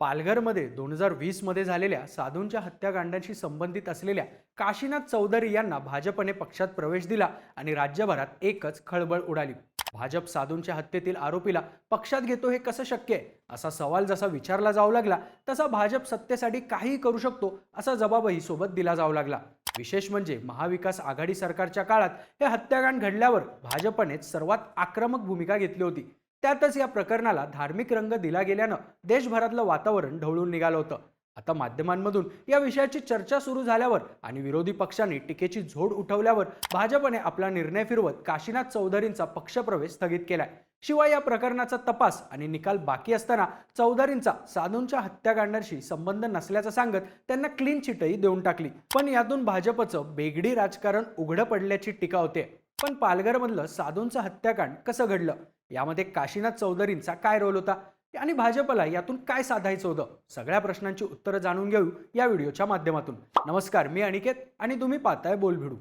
पालघरमध्ये दोन हजार वीसमध्ये झालेल्या साधूंच्या हत्याकांडांशी संबंधित असलेल्या काशीनाथ चौधरी यांना भाजपने पक्षात प्रवेश दिला आणि राज्यभरात एकच खळबळ उडाली. भाजप साधूंच्या हत्येतील आरोपीला पक्षात घेतो हे कसं शक्य आहे? असा सवाल जसा विचारला जाऊ लागला तसा भाजप सत्तेसाठी काहीही करू शकतो असा जबाबही सोबत दिला जाऊ लागला. विशेष म्हणजे महाविकास आघाडी सरकारच्या काळात हे हत्याकांड घडल्यावर भाजपनेच सर्वात आक्रमक भूमिका घेतली होती. त्यातच या प्रकरणाला धार्मिक रंग दिला गेल्यानं देशभरातलं वातावरण ढवळून निघालं होतं. आता माध्यमांमधून या विषयाची चर्चा सुरू झाल्यावर आणि विरोधी पक्षांनी टीकेची झोड उठवल्यावर भाजपने आपला निर्णय फिरवत काशीनाथ चौधरींचा पक्षप्रवेश स्थगित केलाय. शिवाय या प्रकरणाचा तपास आणि निकाल बाकी असताना चौधरींचा साधूंच्या हत्याकांडाशी संबंध नसल्याचं सांगत त्यांना क्लीन चिटही देऊन टाकली. पण यातून भाजपचं बेगडी राजकारण उघडं पडल्याची टीका होते. पण पालघरमधलं साधूंचं हत्याकांड कसं घडलं? यामध्ये काशीनाथ चौधरींचा काय रोल होता? आणि भाजपला यातून काय साधायचं होतं? सगळ्या प्रश्नांची उत्तरं जाणून घेऊ या व्हिडिओच्या माध्यमातून. नमस्कार मी अनिकेत आणि तुम्ही पाहताय बोलभिडू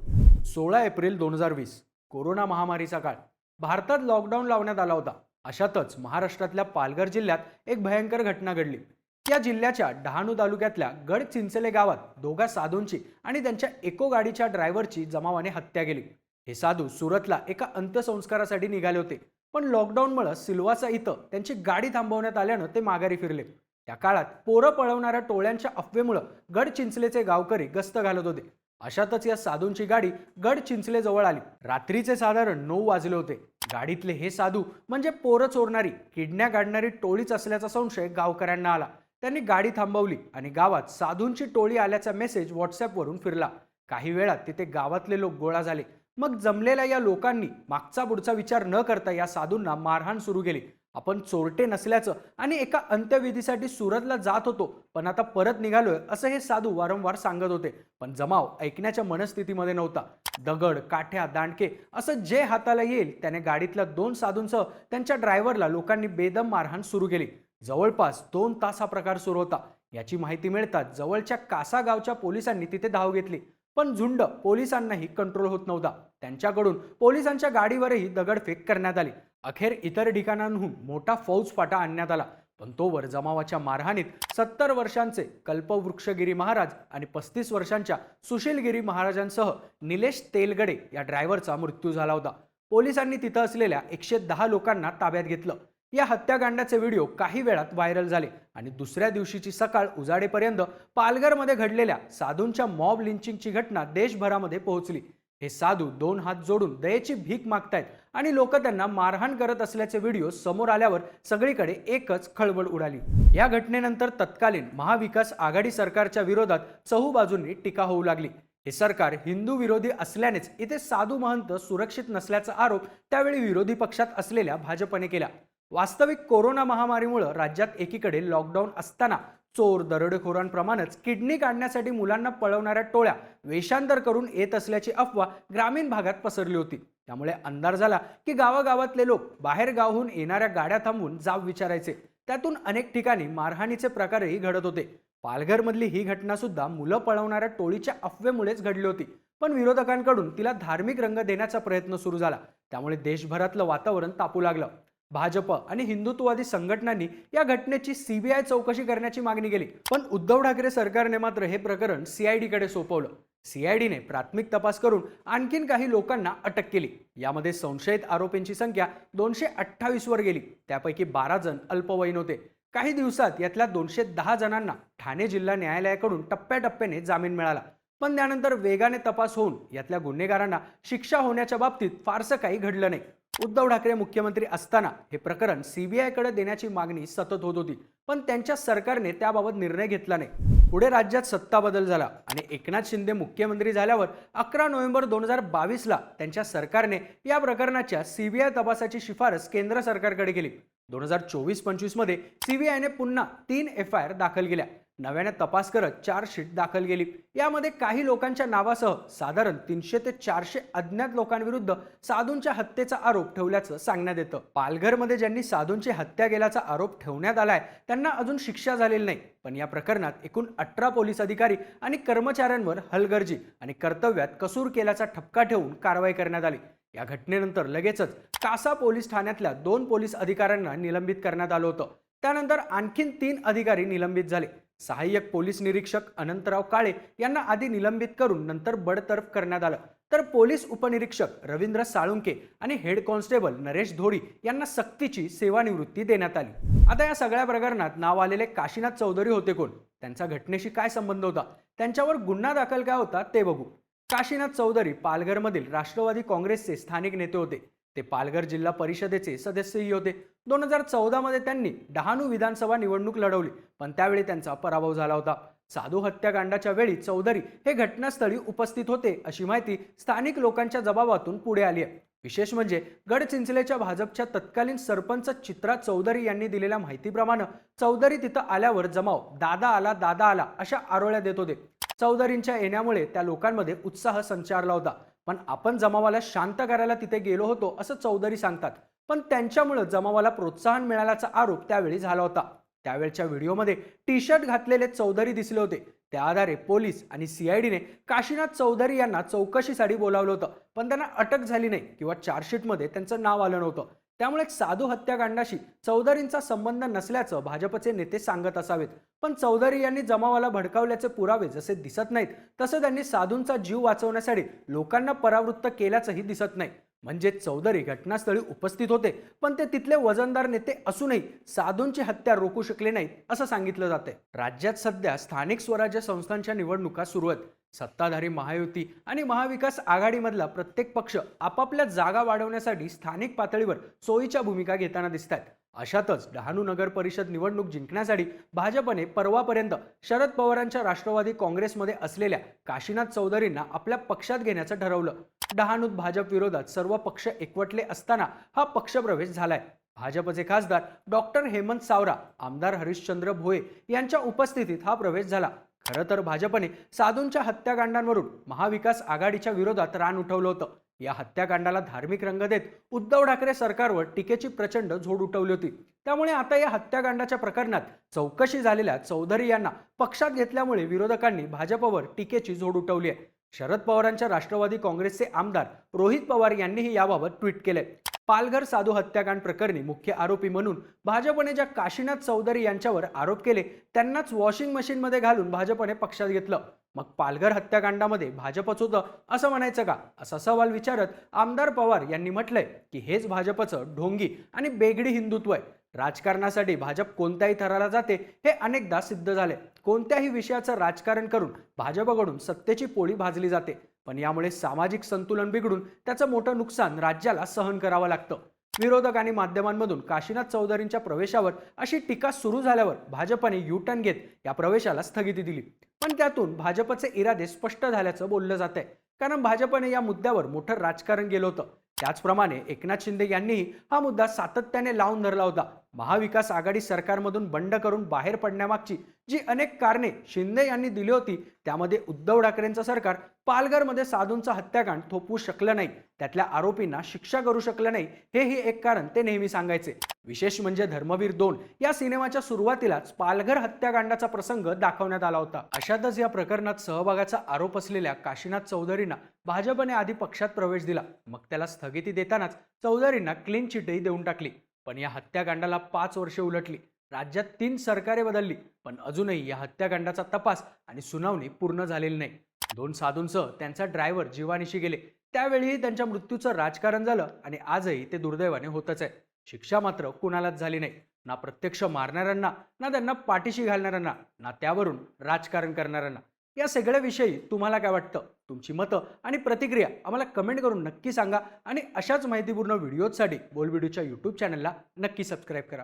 सोळा एप्रिल दोन हजार वीस कोरोना महामारीचा काळ. भारतात लॉकडाऊन लावण्यात आला होता. अशातच महाराष्ट्रातल्या पालघर जिल्ह्यात एक भयंकर घटना घडली. या जिल्ह्याच्या डहाणू तालुक्यातल्या गडचिंचले गावात दोघा साधूंची आणि त्यांच्या एको गाडीच्या ड्रायव्हरची जमावाने हत्या केली. हे साधू सुरतला एका अंत्यसंस्कारासाठी निघाले होते. पण लॉकडाऊनमुळे सिल्वासा इथं त्यांची गाडी थांबवण्यात आल्यानं ते माघारी फिरले. त्या काळात पोरं पळवणाऱ्या टोळ्यांच्या अफवेमुळं गडचिंचलेचे गावकरी गस्त घालत होते. अशातच या साधूंची गाडी गडचिंचले जवळ आली. रात्रीचे साधारण नऊ वाजले होते. गाडीतले हे साधू म्हणजे पोरं चोरणारी किडण्या काढणारी टोळीच असल्याचा संशय गावकऱ्यांना आला. त्यांनी गाडी थांबवली आणि गावात साधूंची टोळी आल्याचा मेसेज व्हॉट्सअपवरून फिरला. काही वेळात तिथे गावातले लोक गोळा झाले. मग जमलेल्या या लोकांनी मागचा पुढचा विचार न करता या साधूंना मारहाण सुरू केली. आपण चोरटे नसल्याचं आणि एका अंत्यविधीसाठी सुरतला जात होतो पण आता परत निघालोय असं हे साधू वारंवार सांगत होते. पण जमाव ऐकण्याच्या मनस्थितीमध्ये नव्हता. दगड काठ्या दांडके असं जे हाताला येईल त्याने गाडीतल्या दोन साधूंसह त्यांच्या ड्रायव्हरला लोकांनी बेदम मारहाण सुरू केली. जवळपास दोन तास हा प्रकार सुरू होता. याची माहिती मिळताच जवळच्या कासा गावच्या पोलिसांनी तिथे धाव घेतली. पण झुंड पोलिसांनाही कंट्रोल होत नव्हता. त्यांच्याकडून पोलिसांच्या गाडीवरही दगडफेक करण्यात आली. अखेर इतर ठिकाणांहून मोठा फौज फाटा आणण्यात आला. पण तोवर जमावाच्या मारहाणीत सत्तर वर्षांचे कल्पवृक्षगिरी महाराज आणि पस्तीस वर्षांच्या सुशीलगिरी महाराजांसह निलेश तेलगडे या ड्रायव्हरचा मृत्यू झाला होता. पोलिसांनी तिथं असलेल्या एकशे दहा लोकांना ताब्यात घेतलं. या हत्याकांडाचे व्हिडिओ काही वेळात व्हायरल झाले आणि दुसऱ्या दिवशीची सकाळ उजाडेपर्यंत पालघरमध्ये घडलेल्या साधूंच्या मॉब लिंचिंगची घटना देशभरामध्ये पोहोचली. हे साधू दोन हात जोडून दयेची भीक मागतायत आणि लोक त्यांना मारहाण करत असल्याचे व्हिडिओ समोर आल्यावर सगळीकडे एकच खळबळ उडाली. या घटनेनंतर तत्कालीन महाविकास आघाडी सरकारच्या विरोधात चहू बाजूंनी टीका होऊ लागली. हे सरकार हिंदू विरोधी असल्यानेच इथे साधू महंत सुरक्षित नसल्याचा आरोप त्यावेळी विरोधी पक्षात असलेल्या भाजपने केला. वास्तविक कोरोना महामारीमुळं राज्यात एकीकडे लॉकडाऊन असताना चोर दरोडेखोरांप्रमाणेच किडनी काढण्यासाठी मुलांना पळवणाऱ्या टोळ्या वेषांतर करून येत असल्याची अफवा ग्रामीण भागात पसरली होती. त्यामुळे अंधार झाला की गावागावातले लोक बाहेर गावहून येणाऱ्या गाड्या थांबवून जाब विचारायचे. त्यातून अनेक ठिकाणी मारहाणीचे प्रकारही घडत होते. पालघरमधली ही घटना सुद्धा मुलं पळवणाऱ्या टोळीच्या अफवेमुळेच घडली होती. पण विरोधकांकडून तिला धार्मिक रंग देण्याचा प्रयत्न सुरू झाला. त्यामुळे देशभरातलं वातावरण तापू लागलं. भाजप आणि हिंदुत्ववादी संघटनांनी या घटनेची सीबीआय चौकशी करण्याची मागणी केली. पण उद्धव ठाकरे सरकारने मात्र हे प्रकरण सीआयडीकडे सोपवलं. सीआयडीने प्राथमिक तपास करून आणखीन काही लोकांना अटक केली. यामध्ये संशयित आरोपींची संख्या दोनशे अठ्ठावीस वर गेली. त्यापैकी बारा जण अल्पवयीन होते. काही दिवसात यातल्या दोनशे दहा जणांना ठाणे जिल्हा न्यायालयाकडून टप्प्याटप्प्याने जामीन मिळाला. पण त्यानंतर वेगाने तपास होऊन यातल्या गुन्हेगारांना शिक्षा होण्याच्या बाबतीत फारसं काही घडलं नाही. उद्धव ठाकरे मुख्यमंत्री असताना हे प्रकरण सीबीआयकडे देण्याची मागणी सतत होत होती. पण त्यांच्या सरकारने त्याबाबत निर्णय घेतला नाही. पुढे राज्यात सत्ता बदल झाला आणि एकनाथ शिंदे मुख्यमंत्री झाल्यावर अकरा नोव्हेंबर दोन हजार बावीसला त्यांच्या सरकारने या प्रकरणाच्या सीबीआय तपासाची शिफारस केंद्र सरकारकडे केली. दोन हजार चोवीस पंचवीसमध्ये सीबीआयने पुन्हा तीन एफ आय आर दाखल केल्या. नव्याने तपास करत चार्जशीट दाखल केली. यामध्ये काही लोकांच्या नावासह साधारण तीनशे ते चारशे अज्ञात लोकांविरुद्ध साधूंच्या हत्येचा आरोप ठेवल्याचं सांगण्यात येतं. पालघरमध्ये ज्यांनी साधूंची हत्या केल्याचा आरोप ठेवण्यात आलाय त्यांना अजून शिक्षा झालेली नाही. पण या प्रकरणात एकूण अठरा पोलीस अधिकारी आणि कर्मचाऱ्यांवर हलगर्जी आणि कर्तव्यात कसूर केल्याचा ठपका ठेवून कारवाई करण्यात आली. या घटनेनंतर लगेचच कासा पोलीस ठाण्यातल्या दोन पोलीस अधिकाऱ्यांना निलंबित करण्यात आलं होतं. त्यानंतर आणखीन तीन अधिकारी निलंबित झाले. सहाय्यक पोलीस निरीक्षक अनंतराव काळे यांना आधी निलंबित करून नंतर बडतर्फ करण्यात आलं. तर पोलीस उपनिरीक्षक रवींद्र साळुंके आणि हेड कॉन्स्टेबल नरेश धोडी यांना सक्तीची सेवानिवृत्ती देण्यात आली. आता या सगळ्या प्रकरणात नाव आलेले काशीनाथ चौधरी होते कोण? त्यांचा घटनेशी काय संबंध होता? त्यांच्यावर गुन्हा दाखल काय होता ते बघू. काशीनाथ चौधरी पालघरमधील राष्ट्रवादी काँग्रेसचे स्थानिक नेते होते. ते पालघर जिल्हा परिषदेचे सदस्यही होते. दोन हजार चौदामध्ये त्यांनी डहाणू विधानसभा निवडणूक लढवली पण त्यावेळी त्यांचा पराभव झाला होता. साधू हत्याकांडाच्या वेळी चौधरी हे घटनास्थळी उपस्थित होते अशी माहिती स्थानिक लोकांच्या जबाबातून पुढे आली आहे. विशेष म्हणजे गडचिंचलेच्या भाजपच्या तत्कालीन सरपंच चित्रा चौधरी यांनी दिलेल्या माहितीप्रमाणे चौधरी तिथं आल्यावर जमाव दादा आला दादा आला अशा आरोळ्या देत होते. चौधरींच्या येण्यामुळे त्या लोकांमध्ये उत्साह संचारला होता. पण आपण जमावाला शांत करायला तिथे गेलो होतो असं चौधरी सांगतात. पण त्यांच्यामुळं जमावाला प्रोत्साहन मिळाल्याचा आरोप त्यावेळी झाला होता. त्यावेळच्या व्हिडिओमध्ये टी शर्ट घातलेले चौधरी दिसले होते. त्या आधारे पोलीस आणि सीआयडीने काशीनाथ चौधरी यांना चौकशीसाठी बोलावलं होतं. पण त्यांना अटक झाली नाही किंवा चार्जशीटमध्ये त्यांचं नाव आलं नव्हतं. त्यामुळे साधू हत्याकांडाशी चौधरींचा संबंध नसल्याचं भाजपचे नेते सांगत असावेत. पण चौधरी यांनी जमावाला भडकावल्याचे पुरावे जसे दिसत नाहीत तसे त्यांनी साधूंचा जीव वाचवण्यासाठी लोकांना परावृत्त केल्याचंही दिसत नाही. म्हणजे चौधरी घटनास्थळी उपस्थित होते पण ते तिथले वजनदार नेते असूनही साधूंची हत्या रोखू शकले नाहीत असं सांगितलं जाते. राज्यात सध्या स्थानिक स्वराज्य संस्थांच्या निवडणुका सुरू आहेत. सत्ताधारी महायुती आणि महाविकास आघाडीमधला प्रत्येक पक्ष आपापल्या जागा वाढवण्यासाठी स्थानिक पातळीवर सोयीच्या भूमिका घेताना दिसत आहेत अशातच डहाणू नगर परिषद निवडणूक जिंकण्यासाठी भाजपने परवापर्यंत शरद पवारांच्या राष्ट्रवादी काँग्रेसमध्ये असलेल्या काशीनाथ चौधरींना आपल्या पक्षात घेण्याचं ठरवलं. डहाणूत भाजप विरोधात सर्व पक्ष एकवटले असताना हा पक्षप्रवेश झालाय. भाजपचे खासदार डॉक्टर हेमंत सावरा आमदार हरिश्चंद्र भोये यांच्या उपस्थितीत हा प्रवेश झाला. खरं तर भाजपने साधूंच्या हत्याकांडांवरून महाविकास आघाडीच्या विरोधात रान उठवलं होतं. या हत्याकांडाला धार्मिक रंग देत उद्धव ठाकरे सरकारवर टीकेची प्रचंड झोड उठवली होती. त्यामुळे आता या हत्याकांडाच्या प्रकरणात चौकशी झालेल्या चौधरी यांना पक्षात घेतल्यामुळे विरोधकांनी भाजपवर टीकेची झोड उठवली आहे. शरद पवारांच्या राष्ट्रवादी काँग्रेसचे आमदार रोहित पवार यांनीही याबाबत ट्विट केलंय. पालघर साधू हत्याकांड प्रकरणी मुख्य आरोपी म्हणून भाजपने ज्या काशीनाथ चौधरी यांच्यावर आरोप केले त्यांनाच वॉशिंग मशीनमध्ये घालून भाजपने पक्षात घेतलं. मग पालघर हत्याकांडामध्ये भाजपच होतं असं म्हणायचं का? असा सवाल विचारत आमदार पवार यांनी म्हटलंय की हेच भाजपचं ढोंगी आणि बेगडी हिंदुत्व आहे. राजकारणासाठी भाजप कोणत्याही थराला जाते हे अनेकदा सिद्ध झाले. कोणत्याही विषयाचं राजकारण करून भाजपकडून सत्तेची पोळी भाजली जाते. पण यामुळे सामाजिक संतुलन बिघडून त्याचं मोठं नुकसान राज्याला सहन करावं लागतं. विरोधक आणि माध्यमांमधून काशीनाथ चौधरींच्या प्रवेशावर अशी टीका सुरू झाल्यावर भाजपने युटर्न घेत या प्रवेशाला स्थगिती दिली. पण त्यातून भाजपचे इरादे स्पष्ट झाल्याचं बोललं जात आहे कारण भाजपने या मुद्द्यावर मोठं राजकारण केलं होतं. त्याचप्रमाणे एकनाथ शिंदे यांनीही हा मुद्दा सातत्याने लावून धरला होता. महाविकास आघाडी सरकारमधून बंड करून बाहेर पडण्यामागची जी अनेक कारणे शिंदे यांनी दिली होती त्यामध्ये उद्धव ठाकरेंचं सरकार पालघरमध्ये साधूंचं हत्याकांड थोपवू शकलं नाही त्यातल्या आरोपींना शिक्षा करू शकलं नाही हेही एक कारण ते नेहमी सांगायचे. विशेष म्हणजे धर्मवीर दोन या सिनेमाच्या सुरुवातीलाच पालघर हत्याकांडाचा प्रसंग दाखवण्यात आला होता. अशातच या प्रकरणात सहभागाचा आरोप असलेल्या काशीनाथ चौधरींना भाजपने आधी पक्षात प्रवेश दिला मग त्याला स्थगिती देतानाच चौधरींना क्लीन चिटही देऊन टाकली. पण या हत्याकांडाला पाच वर्षे उलटली. राज्यात तीन सरकारे बदलली पण अजूनही या हत्याकांडाचा तपास आणि सुनावणी पूर्ण झालेली नाही. दोन साधूंसह त्यांचा ड्रायव्हर जीवानिशी गेले. त्यावेळीही त्यांच्या मृत्यूचं राजकारण झालं आणि आजही ते दुर्दैवाने होतच आहे. शिक्षा मात्र कुणालाच झाली नाही. ना प्रत्यक्ष मारणाऱ्यांना ना त्यांना पाठीशी घालणाऱ्यांना ना त्यावरून राजकारण करणाऱ्यांना. या सगळ्याविषयी तुम्हाला काय वाटतं? तुमची मतं आणि प्रतिक्रिया आम्हाला कमेंट करून नक्की सांगा आणि अशाच माहितीपूर्ण व्हिडिओजसाठी व्हिडिओच्या यूट्यूब चॅनलला नक्की सबस्क्राईब करा.